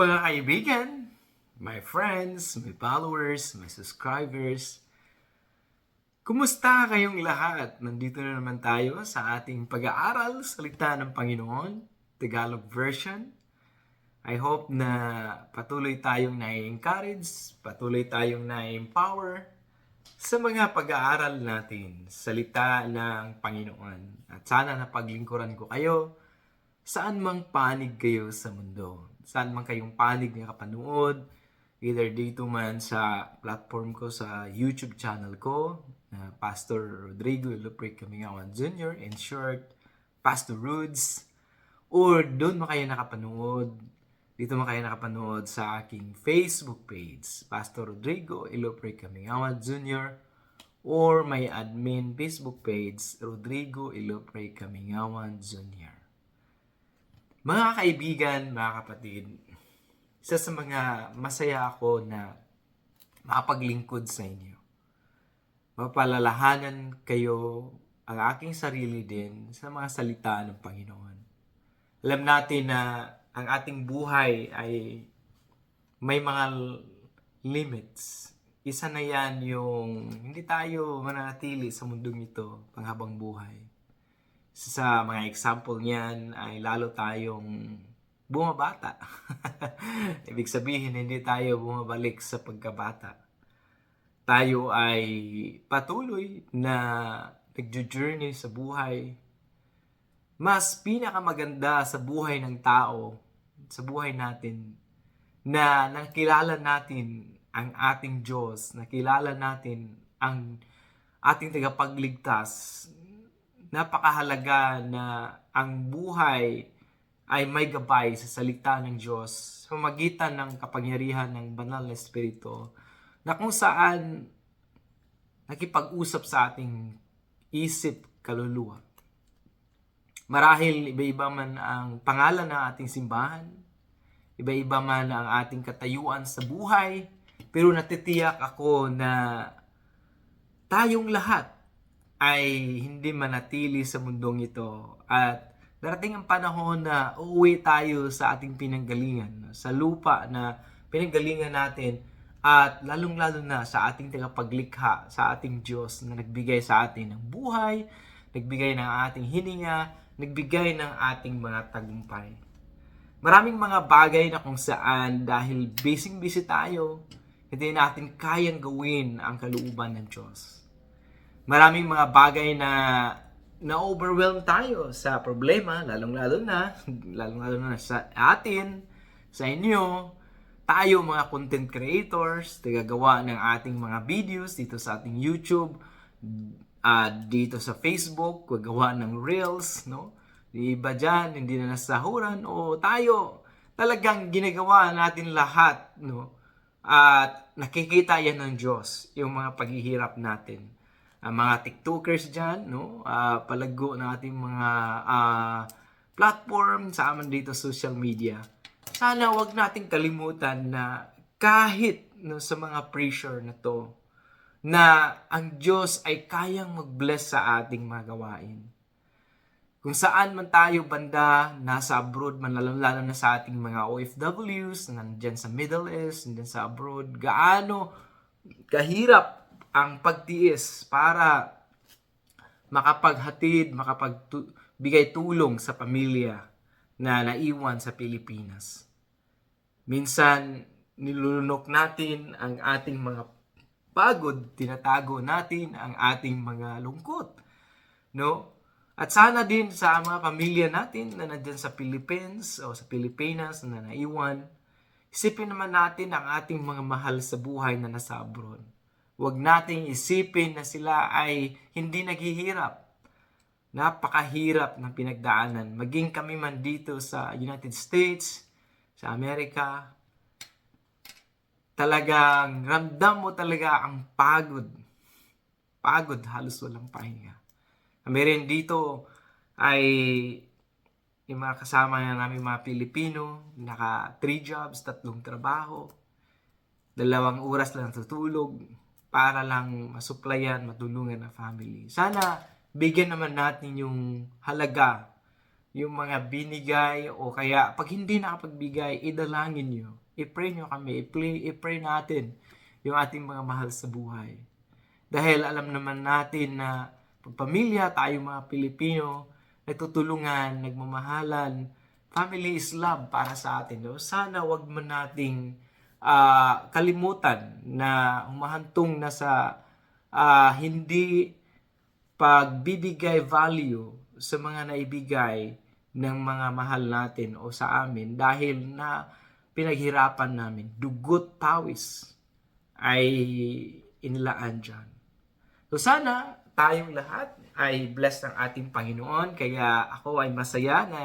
mga kaibigan, my friends, my followers, my subscribers. Kumusta kayong lahat? Nandito na naman tayo sa ating pag-aaral salita ng Panginoon, Tagalog version. I hope na patuloy tayong na-encourage, patuloy tayong na-empower sa mga pag-aaral natin, salita ng Panginoon. At sana napaglingkuran ko kayo saan mang panig kayo sa mundo. Saan man kayong panig na kapanood, either dito man sa platform ko sa YouTube channel ko, na Pastor Rodrigo Lupre Kamingawan Jr. in short, Pastor Rudes, or doon mo kayo nakapanood, dito mo kayo nakapanood sa aking Facebook page, Pastor Rodrigo Ilopre Kamingawan Jr. or my admin Facebook page, Rodrigo Ilopre Kamingawan Jr. Mga kaibigan, mga kapatid, isa sa mga masaya ako na makapaglingkod sa inyo. Mapalalahanan kayo ang aking sarili din sa mga salita ng Panginoon. Alam natin na ang ating buhay ay may mga limits. Isa na yan yung hindi tayo mananatili sa mundong ito panghabang buhay. Sa mga example niyan ay lalo tayong bumabata. Ibig sabihin, hindi tayo bumabalik sa pagkabata. Tayo ay patuloy na nagjo-journey sa buhay. Mas pinakamaganda sa buhay ng tao, sa buhay natin, na nakilala natin ang ating Diyos, nakilala natin ang ating tagapagligtas, napakahalaga na ang buhay ay may gabay sa salita ng Diyos sa magitan ng kapangyarihan ng banal na Espiritu na kung saan nakipag-usap sa ating isip, kaluluwa. Marahil iba-iba man ang pangalan ng ating simbahan, iba-iba man ang ating katayuan sa buhay, pero natitiyak ako na tayong lahat ay hindi manatili sa mundong ito at darating ang panahon na uuwi tayo sa ating pinanggalingan, sa lupa na pinanggalingan natin at lalong-lalo na sa ating tagapaglikha, sa ating Diyos na nagbigay sa atin ng buhay, nagbigay ng ating hininga, nagbigay ng ating mga tagumpay. Maraming mga bagay na kung saan dahil busy-busy tayo, hindi natin kayang gawin ang kalooban ng Diyos. Maraming mga bagay na na-overwhelm tayo sa problema, lalong-lalo na, lalong-lalo na sa atin, sa inyo, tayo mga content creators, tagagawa ng ating mga videos dito sa ating YouTube, uh, dito sa Facebook, gagawa ng Reels, no? Di ba dyan, hindi na nasahuran, o tayo, talagang ginagawa natin lahat, no? At nakikita yan ng Diyos, yung mga paghihirap natin. Ang mga TikTokers dyan, no? Uh, palago ng ating mga uh, platform sa aman dito social media. Sana wag nating kalimutan na kahit no, sa mga pressure na to, na ang Diyos ay kayang mag-bless sa ating mga gawain. Kung saan man tayo banda, nasa abroad man, lalo-lalo na sa ating mga OFWs, nandyan sa Middle East, nandyan sa abroad, gaano kahirap ang pagtiis para makapaghatid, makapagbigay tulong sa pamilya na naiwan sa Pilipinas. Minsan, nilulunok natin ang ating mga pagod, tinatago natin ang ating mga lungkot. No? At sana din sa mga pamilya natin na nandyan sa Philippines o sa Pilipinas na naiwan, isipin naman natin ang ating mga mahal sa buhay na nasa abroad. Huwag nating isipin na sila ay hindi naghihirap. Napakahirap ng pinagdaanan. Maging kami man dito sa United States, sa Amerika, talagang ramdam mo talaga ang pagod. Pagod, halos walang pahinga. Kami rin dito ay yung mga kasama na namin mga Pilipino, naka 3 jobs, tatlong trabaho, dalawang oras lang tutulog para lang masuplayan, matulungan ang family. Sana bigyan naman natin yung halaga yung mga binigay o kaya pag hindi nakapagbigay, idalangin nyo. I-pray nyo kami. I-pray, i-pray natin yung ating mga mahal sa buhay. Dahil alam naman natin na pagpamilya, tayo mga Pilipino, nagtutulungan, nagmamahalan, family is love para sa atin. No? Sana wag man nating ah, kalimutan na humahantong na sa ah, hindi pagbibigay value sa mga naibigay ng mga mahal natin o sa amin dahil na pinaghirapan namin. Dugot pawis ay inilaan dyan. So sana tayong lahat ay blessed ng ating Panginoon. Kaya ako ay masaya na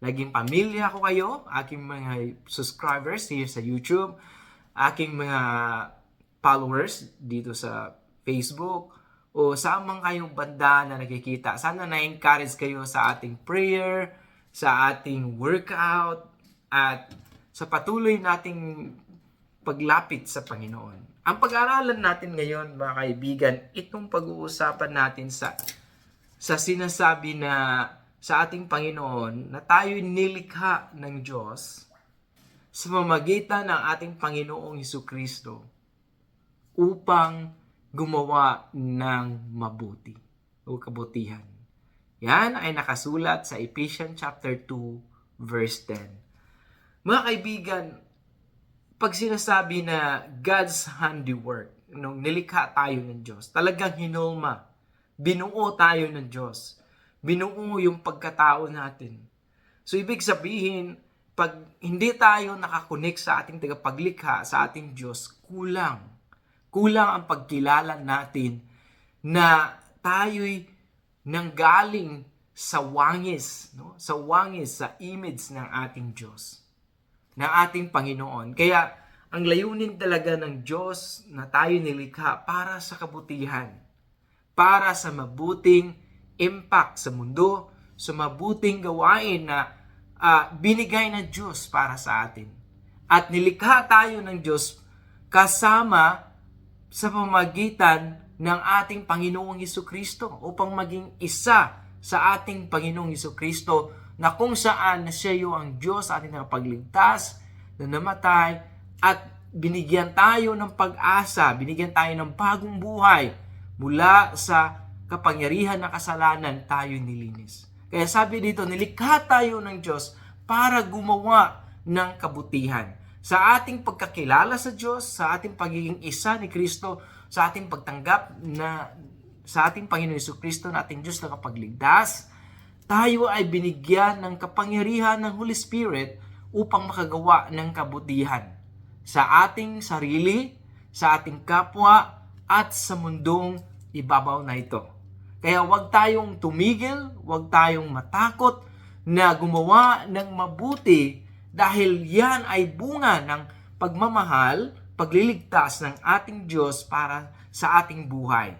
naging pamilya ko kayo, aking mga subscribers here sa YouTube, aking mga followers dito sa Facebook, o saan man kayong banda na nakikita. Sana na-encourage kayo sa ating prayer, sa ating workout, at sa patuloy nating paglapit sa Panginoon. Ang pag-aaralan natin ngayon, mga kaibigan, itong pag-uusapan natin sa sa sinasabi na sa ating Panginoon na tayo nilikha ng Diyos sa mamagitan ng ating Panginoong Hesus Kristo upang gumawa ng mabuti o kabutihan. Yan ay nakasulat sa Ephesians chapter 2 verse 10. Mga kaibigan, pag sinasabi na God's handiwork, nung nilikha tayo ng Diyos, talagang hinulma, binuo tayo ng Diyos, binuo yung pagkatao natin. So, ibig sabihin, pag hindi tayo nakakunik sa ating tagapaglikha, sa ating Diyos, kulang. Kulang ang pagkilala natin na tayo'y nanggaling sa wangis, no? sa wangis, sa image ng ating Diyos, ng ating Panginoon. Kaya, ang layunin talaga ng Diyos na tayo nilikha para sa kabutihan, para sa mabuting impact sa mundo, sa mabuting gawain na ah, binigay ng Diyos para sa atin. At nilikha tayo ng Diyos kasama sa pamagitan ng ating Panginoong Heso Kristo upang maging isa sa ating Panginoong Heso Kristo na kung saan na siya yung ang Diyos ating nakapagligtas, na namatay, at binigyan tayo ng pag-asa, binigyan tayo ng bagong buhay mula sa kapangyarihan ng kasalanan tayo nilinis. Kaya sabi dito, nilikha tayo ng Diyos para gumawa ng kabutihan. Sa ating pagkakilala sa Diyos, sa ating pagiging isa ni Kristo, sa ating pagtanggap na sa ating Panginoon Yesu Kristo na ating Diyos na kapagligtas, tayo ay binigyan ng kapangyarihan ng Holy Spirit upang makagawa ng kabutihan sa ating sarili, sa ating kapwa, at sa mundong ibabaw na ito. Kaya huwag tayong tumigil, huwag tayong matakot na gumawa ng mabuti dahil yan ay bunga ng pagmamahal, pagliligtas ng ating Diyos para sa ating buhay.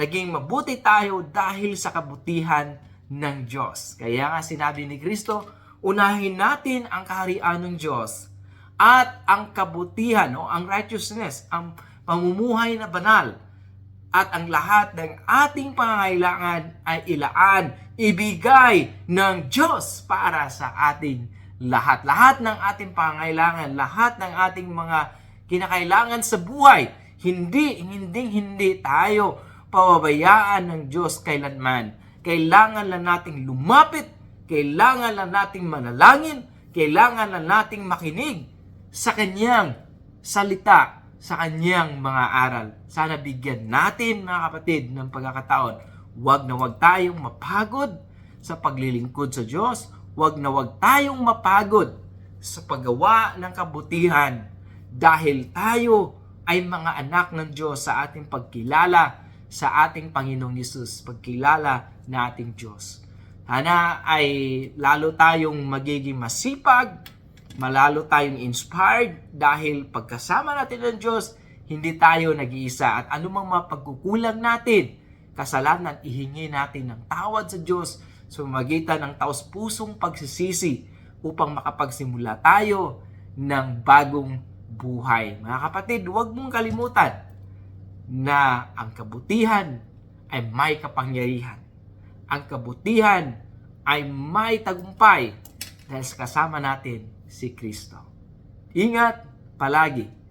Naging mabuti tayo dahil sa kabutihan ng Diyos. Kaya nga sinabi ni Kristo, unahin natin ang kaharian ng Diyos at ang kabutihan o ang righteousness, ang pamumuhay na banal at ang lahat ng ating pangangailangan ay ilaan, ibigay ng Diyos para sa ating lahat. Lahat ng ating pangangailangan, lahat ng ating mga kinakailangan sa buhay, hindi, hindi, hindi tayo pababayaan ng Diyos kailanman. Kailangan lang nating lumapit, kailangan lang nating manalangin, kailangan lang nating makinig sa Kanyang salita, sa Kanyang mga aral. Sana bigyan natin mga kapatid ng pagkakataon. Huwag na huwag tayong mapagod sa paglilingkod sa Diyos. Huwag na huwag tayong mapagod sa paggawa ng kabutihan dahil tayo ay mga anak ng Diyos sa ating pagkilala sa ating Panginoong Yesus, pagkilala na ating Diyos. Sana ay lalo tayong magiging masipag, malalo tayong inspired dahil pagkasama natin ng Diyos, hindi tayo nag-iisa at anumang mapagkukulang natin, kasalanan, ihingi natin ng tawad sa Diyos sa magitan ng taos-pusong pagsisisi upang makapagsimula tayo ng bagong buhay. Mga kapatid, huwag mong kalimutan na ang kabutihan ay may kapangyarihan. Ang kabutihan ay may tagumpay dahil sa kasama natin si Kristo. Ingat palagi